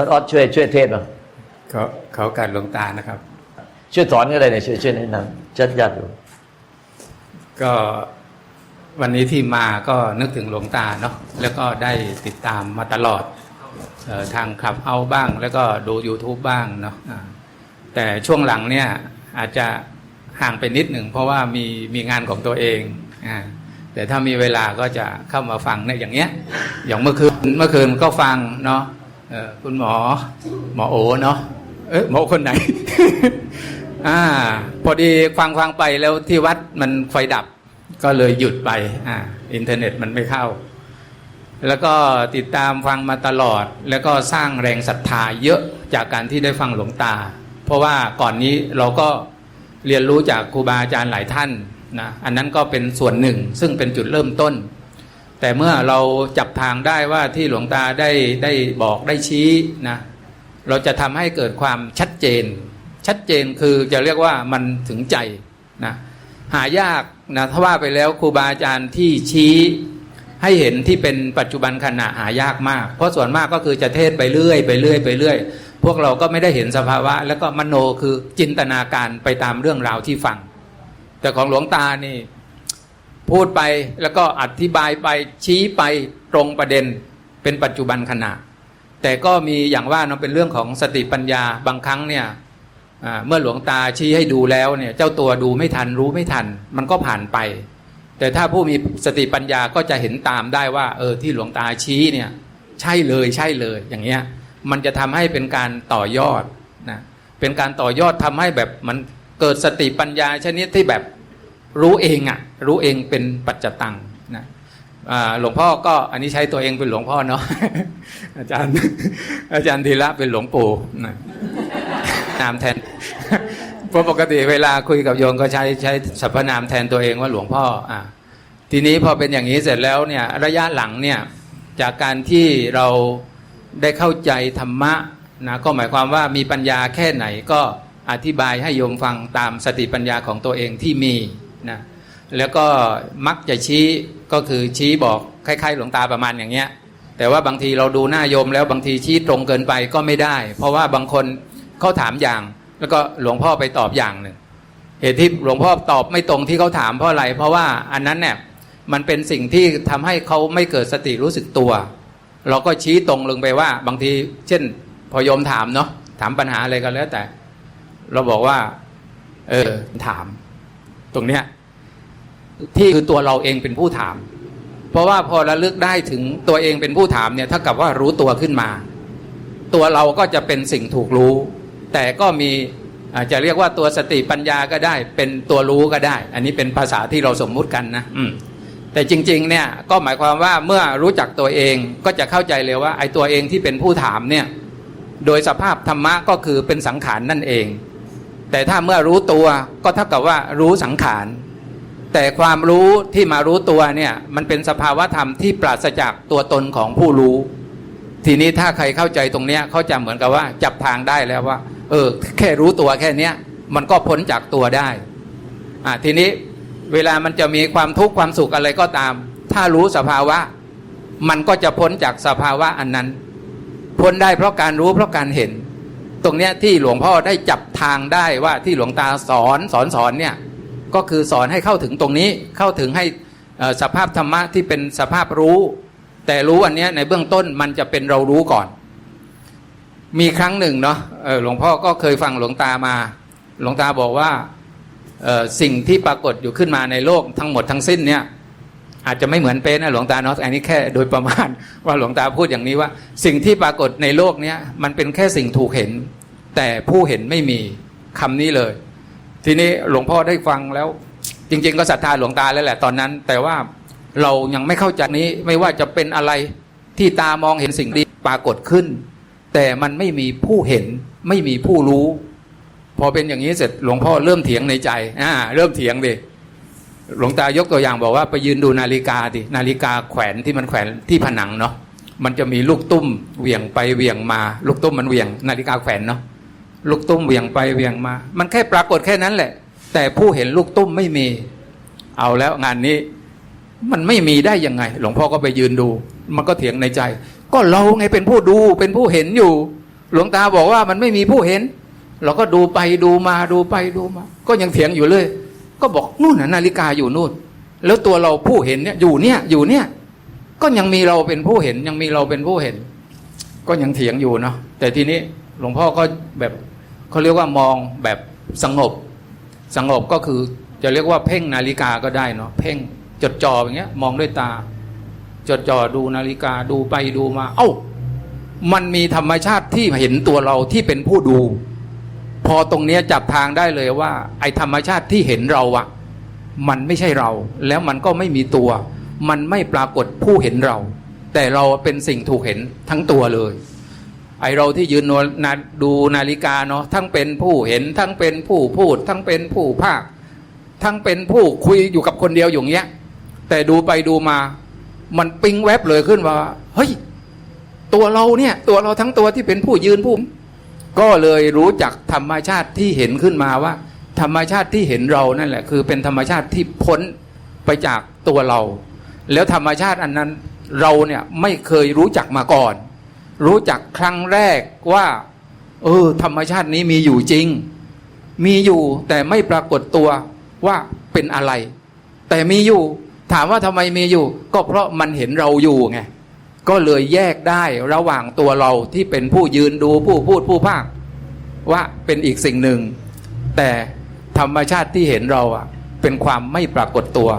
ท่านออสช่วยช่วยเทศหน่อยเขาเขาการหลวงตานะครับ ช่วยสอนก็ได้เนี่ยช่วยช่วยแนะนำชัดญาติอยู่ก็วันนี้ที่มาก็นึกถึงหลวงตาเนาะแล้วก็ได้ติดตามมาตลอดเออทางขับเอาบ้าง แล้วก็ดู YouTube บ้างเนาะอ่าแต่ช่วงหลังเนี่ยอาจจะห่างไปนิดหนึ่งเพราะว่ามีมีงานของตัวเองอ่าแต่ถ้ามีเวลาก็จะเข้ามาฟังเนี่ยอย่างเงี้ย อย่างเมื่อคืนเมื่อคืนก็ฟังเนาะเออ คุณหมอ หมอโอเนาะเอ๊ะหมอคนไหน อ่า พอดีฟังฟังไปแล้วที่วัดมันไฟดับ ก็เลยหยุดไป อ่า อินเทอร์เน็ตมันไม่เข้า แล้วก็ติดตามฟังมาตลอด แล้วก็สร้างแรงศรัทธาเยอะจากการที่ได้ฟังหลวงตา เพราะว่าก่อนนี้เราก็เรียนรู้จากครูบาอาจารย์หลายท่านนะอันนั้นก็เป็นส่วนหนึ่ง ซึ่งเป็นจุดเริ่มต้น แต่เมื่อเราจับทางได้ว่าที่หลวงตาได้ได้บอกได้ชี้นะเราจะทำให้เกิดความชัดเจน ชัดเจนคือจะเรียกว่ามันถึงใจนะหายากนะถ้าว่าไปแล้วครูบาอาจารย์ที่ชี้ให้เห็นที่เป็นปัจจุบันขณะหายากมาก เพราะส่วนมากก็คือจะเทศไปเรื่อยไปเรื่อยไปเรื่อย พวกเราก็ไม่ได้เห็นสภาวะ แล้วก็มโนคือจินตนาการไปตามเรื่องราวที่ฟัง แต่ของหลวงตานี่ พูดไปแล้วก็อธิบายไปชี้ไปตรงประเด็นเป็นปัจจุบันขณะ แต่ก็มีอย่างว่าเนาะเป็นเรื่องของสติปัญญาบางครั้งเนี่ยเมื่อหลวงตาชี้ให้ดูแล้วเนี่ยเจ้าตัวดูไม่ทันรู้ไม่ทัน มันก็ผ่านไป แต่ถ้าผู้มีสติปัญญาก็จะเห็นตามได้ว่า เออที่หลวงตาชี้เนี่ยใช่เลยใช่เลยอย่างเงี้ยมันจะทำให้เป็นการต่อยอดนะเป็นการต่อยอดทำให้แบบมันเกิดสติปัญญาชนิดที่แบบ รู้เองอะรู้เองเป็นปัจจตังนะหลวงพ่อก็อันนี้ใช้ตัวเองเป็นหลวงพ่อเนาะอาจารย์อาจารย์ธีระเป็นหลวงปู่นะนามแทนเพราะปกติเวลาคุยกับโยมก็ใช้ใช้สรรพนามแทนตัวเองว่าหลวงพ่ออ่าทีนี้พอเป็นอย่างนี้เสร็จแล้วเนี่ยระยะหลังเนี่ยจากการที่เราได้เข้าใจธรรมะนะก็หมายความว่ามีปัญญาแค่ไหนก็อธิบายให้โยมฟังตามสติปัญญาของตัวเองที่มี นะแล้วก็มักจะชี้ก็คือชี้บอกคล้ายๆ หลวงตาประมาณอย่างเงี้ย แต่ว่าบางทีเราดูหน้าโยมแล้วบางทีชี้ตรงเกินไปก็ไม่ได้ เพราะว่าบางคนเขาถามอย่าง แล้วก็หลวงพ่อไปตอบอย่างหนึ่งเหตุที่หลวงพ่อตอบไม่ตรงที่เขาถามเพราะอะไร เพราะว่าอันนั้นเนี่ยมันเป็นสิ่งที่ทำให้เขาไม่เกิดสติรู้สึกตัว เราก็ชี้ตรงลงไปว่า บางที เช่น พอโยมถามเนาะถามปัญหาอะไรก็แล้วแต่ เราบอกว่า เออถาม ตรงเนี้ยที่คือตัวเราเองเป็นผู้ถาม เพราะว่าพอระลึกได้ถึงตัวเองเป็นผู้ถามเนี่ยเท่ากับว่ารู้ตัวขึ้นมา ตัวเราก็จะเป็นสิ่งถูกรู้ แต่ก็มีอาจจะเรียกว่าตัวสติปัญญาก็ได้ เป็นตัวรู้ก็ได้ อันนี้เป็นภาษาที่เราสมมุติกันนะอืมแต่จริงๆเนี่ยก็หมายความว่าเมื่อรู้จักตัวเองก็จะเข้าใจเลยว่าไอ้ตัวเองที่เป็นผู้ถามเนี่ยโดยสภาพธรรมะก็คือเป็นสังขารนั่นเอง แต่ถ้าเมื่อรู้ตัวก็เท่ากับว่ารู้สังขาร แต่ความรู้ที่มารู้ตัวเนี่ยมันเป็นสภาวะธรรมที่ปราศจากตัวตนของผู้รู้ ทีนี้ถ้าใครเข้าใจตรงเนี้ยเขาจะเหมือนกับว่าจับทางได้แล้วว่า เออ แค่รู้ตัวแค่เนี้ยมันก็พ้นจากตัวได้อ่าทีนี้เวลามันจะมีความทุกข์ความสุขอะไรก็ตาม ถ้ารู้สภาวะ มันก็จะพ้นจากสภาวะอันนั้น พ้นได้เพราะการรู้เพราะการเห็น ตรงเนี้ยที่หลวงพ่อได้จับทางได้ว่าที่หลวงตาสอนสอนสอนเนี่ยก็คือสอนให้เข้าถึงตรงนี้เข้าถึงให้สภาพธรรมะที่เป็นสภาพรู้ แต่รู้อันเนี้ยในเบื้องต้นมันจะเป็นเรารู้ก่อน มีครั้งหนึ่งเนาะหลวงพ่อก็เคยฟังหลวงตามา หลวงตาบอกว่าสิ่งที่ปรากฏอยู่ขึ้นมาในโลกทั้งหมดทั้งสิ้นเนี่ย อาจจะไม่เหมือนเป๊ะนะหลวงตาเนาะอันนี้แค่โดยประมาณว่าหลวงตาพูดอย่างนี้ว่า สิ่งที่ปรากฏในโลกเนี้ยมันเป็นแค่สิ่งถูกเห็น แต่ผู้เห็นไม่มีคำนี้เลย ทีนี้หลวงพ่อได้ฟังแล้ว จริง ๆ ก็ศรัทธาหลวงตาแล้วแหละตอนนั้น แต่ว่าเรายังไม่เข้าใจนี้ไม่ว่าจะเป็นอะไรที่ตามองเห็นสิ่งที่ปรากฏขึ้น แต่มันไม่มีผู้เห็นไม่มีผู้รู้ พอเป็นอย่างนี้เสร็จหลวงพ่อเริ่มเถียงในใจอ่าเริ่มเถียงดิ หลวงตายกตัวอย่างบอกว่าไปยืนดูนาฬิกาดินาฬิกาแขวนที่มันแขวนที่ผนังเนาะมันจะมีลูกตุ้มเหวี่ยงไปเหวี่ยงมา ลูกตุ้มมันเหวี่ยง นาฬิกาแขวนเนาะลูกตุ้มเหวี่ยงไปเหวี่ยงมา มันแค่ปรากฏแค่นั้นแหละ แต่ผู้เห็นลูกตุ้มไม่มี เอาแล้วงานนี้ มันไม่มีได้ยังไง หลวงพ่อก็ไปยืนดู มันก็เถียงในใจ ก็เราไงเป็นผู้ดูเป็นผู้เห็นอยู่ หลวงตาบอกว่ามันไม่มีผู้เห็น เราก็ดูไปดูมาดูไปดูมา ก็ยังเถียงอยู่เลย ก็บอกนู่นน่ะนาฬิกาอยู่นู่น แล้วตัวเราผู้เห็นเนี่ยอยู่เนี่ยอยู่เนี่ย ก็ยังมีเราเป็นผู้เห็น ยังมีเราเป็นผู้เห็น ก็ยังเถียงอยู่เนาะแต่ทีนี้หลวงพ่อก็แบบเขาเรียกว่ามองแบบสงบสงบก็คือจะเรียกว่าเพ่งนาฬิกาก็ได้เนาะเพ่งจดจ่ออย่างเงี้ย มองด้วยตา จดจ่อดูนาฬิกาดูไปดูมา เอ้า มันมีธรรมชาติที่เห็นตัวเราที่เป็นผู้ดู อตรงเนี้จับทางได้เลยว่า ไอธรรมชาติที่เห็นเราอะมันไม่ใช่เรา แล้วมันก็ไม่มีตัว มันไม่ปรากฏผู้เห็นเรา แต่เราเป็นสิ่งถูกเห็นทั้งตัวเลย ไอเราที่ยืนนวนาดูนาฬิกาเนาะทั้งเป็นผู้เห็น ทั้งเป็นผู้พูด ทั้งเป็นผู้ภาค ทั้งเป็นผู้คุยอยู่กับคนเดียวอย่างเงี้ย แต่ดูไปดูมา มันปิ๊งแวบเลยขึ้นว่าเฮ้ยตัวเราเนี่ย ตัวเราทั้งตัวที่เป็นผู้ยืนผู้ ก็เลยรู้จักธรรมชาติที่เห็นขึ้นมาว่า ธรรมชาติที่เห็นเรานั่นแหละ คือเป็นธรรมชาติที่พ้นไปจากตัวเรา แล้วธรรมชาติอันนั้นเราเนี่ยไม่เคยรู้จักมาก่อน รู้จักครั้งแรกว่า เออ ธรรมชาตินี้มีอยู่จริง มีอยู่แต่ไม่ปรากฏตัวว่าเป็นอะไร แต่มีอยู่ ถามว่าทำไมมีอยู่ ก็เพราะมันเห็นเราอยู่ไง ก็เลยแยกได้ระหว่างตัวเราที่เป็นผู้ยืนดูผู้พูดผู้ภาค ว่าเป็นอีกสิ่งหนึ่ง แต่ธรรมชาติที่เห็นเราอะเป็นความไม่ปรากฏตัว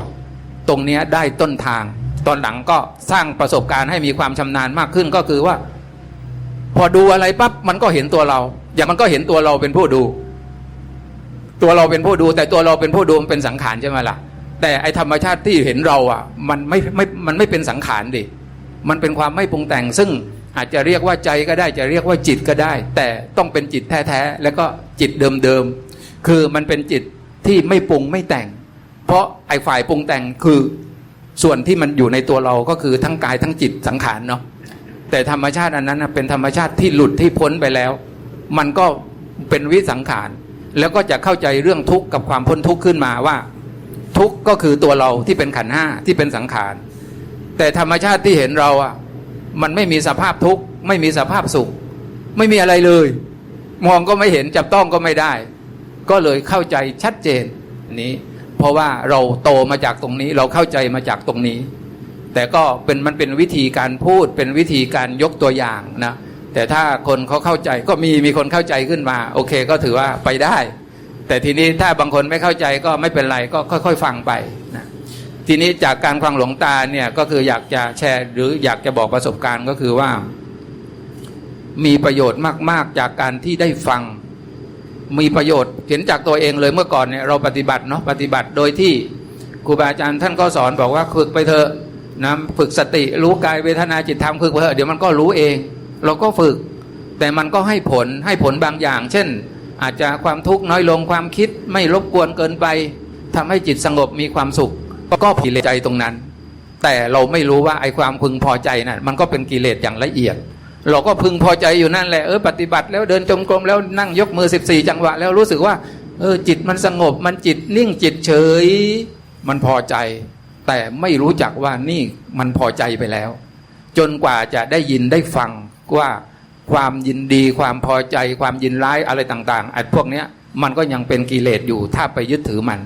ตรงนี้ได้ต้นทาง ตอนหลังก็สร้างประสบการณ์ให้มีความชำนาญมากขึ้นก็คือว่า พอดูอะไรปั๊บมันก็เห็นตัวเรา อย่างมันก็เห็นตัวเราเป็นผู้ดู ตัวเราเป็นผู้ดู แต่ตัวเราเป็นผู้ดูมันเป็นสังขารใช่ไหมล่ะ แต่ไอธรรมชาติที่เห็นเราอะ มันไม่ไม่มันไม่เป็นสังขารดิ มันเป็นความไม่ปรุงแต่ง ซึ่งอาจจะเรียกว่าใจก็ได้จะเรียกว่าจิตก็ได้ แต่ต้องเป็นจิตแท้ๆแล้วก็จิตเดิมๆคือมันเป็นจิตที่ไม่ปรุงไม่แต่ง เพราะไอ้ฝ่ายปรุงแต่งคือส่วนที่มันอยู่ในตัวเราก็คือทั้งกายทั้งจิตสังขารเนาะแต่ธรรมชาติอันนั้นนะเป็นธรรมชาติที่หลุดที่พ้นไปแล้ว มันก็เป็นวิสังขาร แล้วก็จะเข้าใจเรื่องทุกข์กับความพ้นทุกข์ขึ้นมาว่า ทุกข์ก็คือตัวเราที่เป็นขันห้าที่เป็นสังขาร แต่ธรรมชาติที่เห็นเราอะมันไม่มีสภาพทุกข์ไม่มีสภาพสุข ไม่มีอะไรเลย มองก็ไม่เห็นจับต้องก็ไม่ได้ ก็เลยเข้าใจชัดเจนนี้ เพราะว่าเราโตมาจากตรงนี้เราเข้าใจมาจากตรงนี้ แต่ก็เป็นมันเป็นวิธีการพูดเป็นวิธีการยกตัวอย่างนะแต่ถ้าคนเขาเข้าใจก็มีมีคนเข้าใจขึ้นมา โอเคก็ถือว่าไปได้ แต่ทีนี้ถ้าบางคนไม่เข้าใจก็ไม่เป็นไรก็ค่อย ๆ ฟังไปนะ ทีนี้จากการฟังหลวงตาเนี่ยก็คืออยากจะแชร์ หรืออยากจะบอกประสบการณ์ก็คือว่า มีประโยชน์มาก ๆ จากการที่ได้ฟัง มีประโยชน์เห็นจากตัวเองเลยเมื่อก่อนเนี่ยเราปฏิบัติเนาะปฏิบัติโดยที่ครูบาอาจารย์ท่านก็สอนบอกว่าฝึกไปเถอะนะฝึกสติรู้กายเวทนาจิตธรรมฝึกไปเถอะเดี๋ยวมันก็รู้เอง เราก็ฝึก แต่มันก็ให้ผลให้ผลบางอย่าง เช่น อาจจะความทุกข์น้อยลงความคิดไม่รบกวนเกินไปทำให้จิตสงบมีความสุข ก็กิเลสใจตรงนั้น แต่เราไม่รู้ว่าไอ้ความพึงพอใจนั่นมันก็เป็นกิเลสอย่างละเอียด เราก็พึงพอใจอยู่นั่นแหละเออปฏิบัติแล้วเดินจงกรมแล้วนั่งยกมือ 14 จังหวะ แล้วรู้สึกว่า เออจิตมันสงบ มันจิตนิ่งจิตเฉย มันพอใจ แต่ไม่รู้จักว่านี่มันพอใจไปแล้ว จนกว่าจะได้ยินได้ฟังว่าความยินดีความพอใจ ความยินร้ายอะไรต่างๆไอ้พวกเนี้ยมันก็ยังเป็นกิเลสอยู่ถ้าไปยึดถือมัน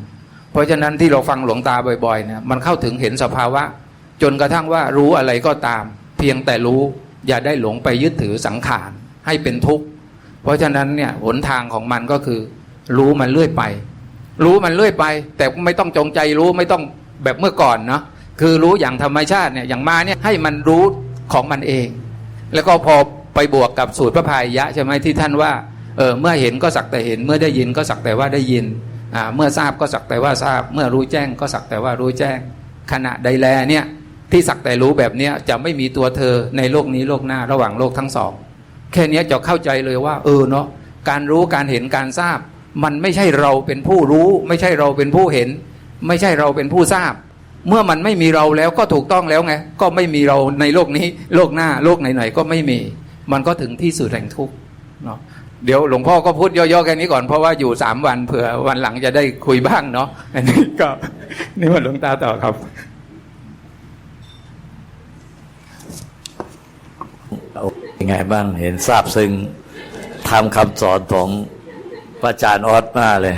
เพราะฉะนั้นที่เราฟังหลวงตาบ่อยๆเนี่ยมันเข้าถึงเห็นสภาวะ จนกระทั่งว่ารู้อะไรก็ตาม เพียงแต่รู้อย่าได้หลงไปยึดถือสังขารให้เป็นทุกข์ เพราะฉะนั้นเนี่ยหนทางของมันก็คือ รู้มันเรื่อยไป รู้มันเรื่อยไป แต่ไม่ต้องจงใจรู้ไม่ต้องแบบเมื่อก่อนเนาะคือรู้อย่างธรรมชาติเนี่ยอย่างมาเนี่ยให้มันรู้ของมันเอง แล้วก็พอไปบวกกับสูตรพระพายยะใช่ไหมที่ท่านว่าเออเมื่อเห็นก็สักแต่เห็นเมื่อได้ยินก็สักแต่ว่าได้ยิน เมื่อทราบก็สักแต่ว่าทราบ เมื่อรู้แจ้งก็สักแต่ว่ารู้แจ้ง ขณะใดแลเนี่ยที่สักแต่รู้แบบเนี้ยจะไม่มีตัวเธอในโลกนี้โลกหน้าระหว่างโลกทั้งสอง แค่นี้จะเข้าใจเลยว่า เออเนาะการรู้การเห็นการทราบ มันไม่ใช่เราเป็นผู้รู้ ไม่ใช่เราเป็นผู้เห็น ไม่ใช่เราเป็นผู้ทราบ เมื่อมันไม่มีเราแล้วก็ถูกต้องแล้วไงก็ไม่มีเราในโลกนี้ โลกหน้าโลกไหนๆก็ไม่มี มันก็ถึงที่สุดแห่งทุกข์เนาะ เดี๋ยวหลวงพ่อก็พูดย่อๆแค่นี้ก่อนเพราะว่าอยู่สามวันเผื่อวันหลังจะได้คุยบ้างเนาะอันนี้ก็นี่มันหลวงตาต่อครับเอายังไงบ้างเห็นทราบซึ้งคำสอนของพระอาจารย์ออสมากเลย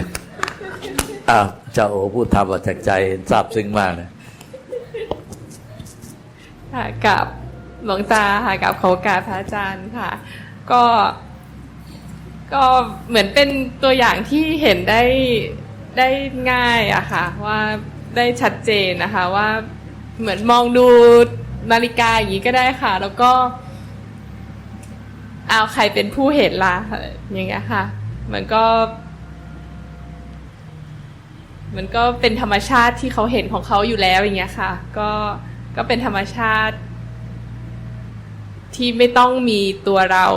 อ้าวเจ้าโอพูดทำมาจากใจทราบซึ้งมากเลยค่ะกับหลวงตาค่ะกับเขากราบพระอาจารย์ค่ะ ก็ ก็เหมือนเป็นตัวอย่างที่เห็นได้ได้ง่ายอะค่ะ ว่าได้ชัดเจนนะคะว่าเหมือนมองดูนาฬิกาอย่างนี้ก็ได้ค่ะ แล้วก็เอาใครเป็นผู้เห็นละอย่างเงี้ยค่ะ มันก็ มันก็เป็นธรรมชาติที่เขาเห็นของเขาอยู่แล้วอย่างเงี้ยค่ะ ก็ก็เป็นธรรมชาติที่ไม่ต้องมีตัวเรา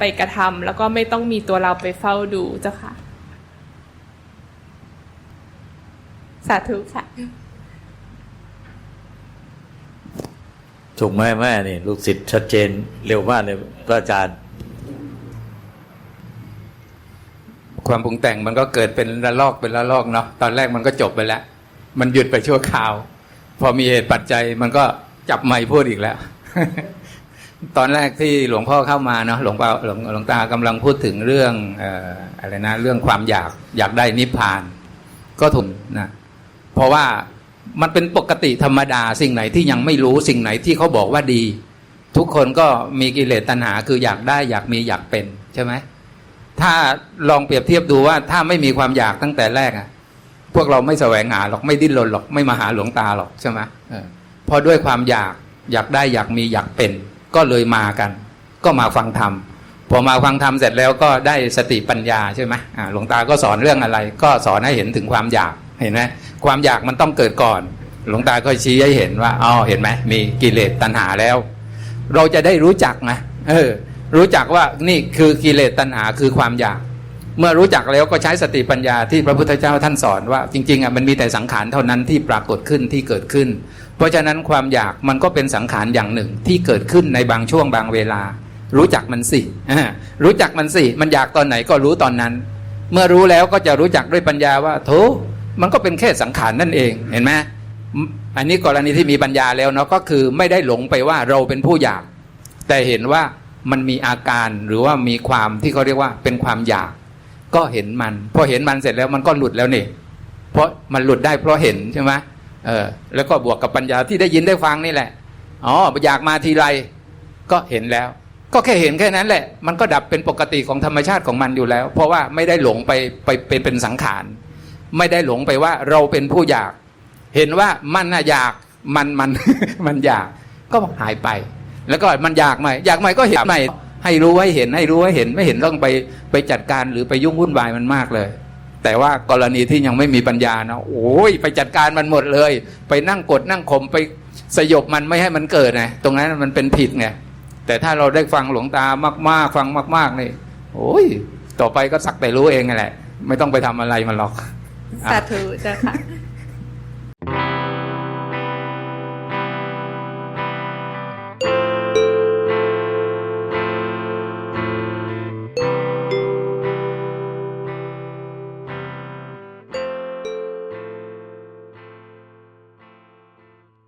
ไปกระทำแล้วก็ไม่ต้องมีตัวเราไปเฝ้าดูเจ้าค่ะ สาธุค่ะ ถูกไหมแม่นี่ ลูกศิษย์ชัดเจนเร็วมากเลยพระอาจารย์ ความปรุงแต่งมันก็เกิดเป็นระลอกเป็นระลอกเนาะตอนแรกมันก็จบไปแล้ว มันหยุดไปชั่วคราว พอมีเหตุปัจจัยมันก็จับไมค์พูดอีกแล้ว ตอนแรกที่หลวงพ่อเข้ามาเนาะหลวงพ่อหลวงหลวงตากำลังพูดถึงเรื่องอออะไรนะ เรื่องความอยากอยากได้นิพพาน ก็ถูกนะเพราะว่ามันเป็นปกติธรรมดาสิ่งไหนที่ยังไม่รู้สิ่งไหนที่เขาบอกว่าดี ทุกคนก็มีกิเลสตัณหาคืออยากได้อยากมีอยากเป็นใช่ไหมถ้าลองเปรียบเทียบดูว่าถ้าไม่มีความอยากตั้งแต่แรกอะพวกเราไม่แสวงหาหรอกไม่ดิ้นรนหรอกไม่มาหาหลวงตาหรอกใช่ไหมเออเพราะด้วยความอยากอยากได้อยากมีอยากเป็น ก็เลยมากัน ก็มาฟังธรรมพอมาฟังธรรมเสร็จแล้วก็ได้สติปัญญาใช่ไหมหลวงตาก็สอนเรื่องอะไร ก็สอนให้เห็นถึงความอยากเห็นไหมความอยากมันต้องเกิดก่อน หลวงตาก็ชี้ให้เห็นว่าอ๋อเห็นไหมมีกิเลสตัณหาแล้ว เราจะได้รู้จักนะเออ รู้จักว่านี่คือกิเลสตัณหาคือความอยาก เมื่อรู้จักแล้วก็ใช้สติปัญญาที่พระพุทธเจ้าท่านสอนว่า จริงๆอะมันมีแต่สังขารเท่านั้นที่ปรากฏขึ้นที่เกิดขึ้น เพราะฉะนั้นความอยากมันก็เป็นสังขารอย่างหนึ่งที่เกิดขึ้นในบางช่วงบางเวลา รู้จักมันสิรู้จักมันสิมันอยากตอนไหนก็รู้ตอนนั้น เมื่อรู้แล้วก็จะรู้จักด้วยปัญญาว่าโถมันก็เป็นแค่สังขารนั่นเองเห็นไหมอันนี้กรณีที่มีปัญญาแล้วเนาะก็คือไม่ได้หลงไปว่าเราเป็นผู้อยาก แต่เห็นว่ามันมีอาการหรือว่ามีความที่เขาเรียกว่าเป็นความอยาก ก็เห็นมัน พอเห็นมันเสร็จแล้วมันก็หลุดแล้วนี่เพราะมันหลุดได้เพราะเห็นใช่ไหม เออแล้วก็บวกกับปัญญาที่ได้ยินได้ฟังนี่แหละอ๋ออยากมาทีไรก็เห็นแล้ว ก็แค่เห็นแค่นั้นแหละ มันก็ดับเป็นปกติของธรรมชาติของมันอยู่แล้ว เพราะว่าไม่ได้หลงไปไปไปเป็นสังขารไม่ได้หลงไปว่าเราเป็นผู้อยาก เห็นว่ามันน่ะอยากมันมันมันอยากก็หายไป แล้วก็มันอยากใหม่อยากใหม่ก็เห็นใหม่ให้รู้ให้เห็นให้รู้ให้เห็นไม่เห็นต้องไปไปจัดการหรือไปยุ่งวุ่นวายมันมากเลย แต่ว่ากรณีที่ยังไม่มีปัญญานะโอ้ยไปจัดการมันหมดเลย ไปนั่งกดนั่งข่มไปสยบมันไม่ให้มันเกิดไงตรงนั้นมันเป็นผิดไงแต่ถ้าเราได้ฟังหลวงตามาก ๆ ฟังมาก ๆ นี่โอ้ย ต่อไปก็สักแต่รู้เองไงแหละ ไม่ต้องไปทำอะไรมันหรอกสาธุเจ้าค่ะ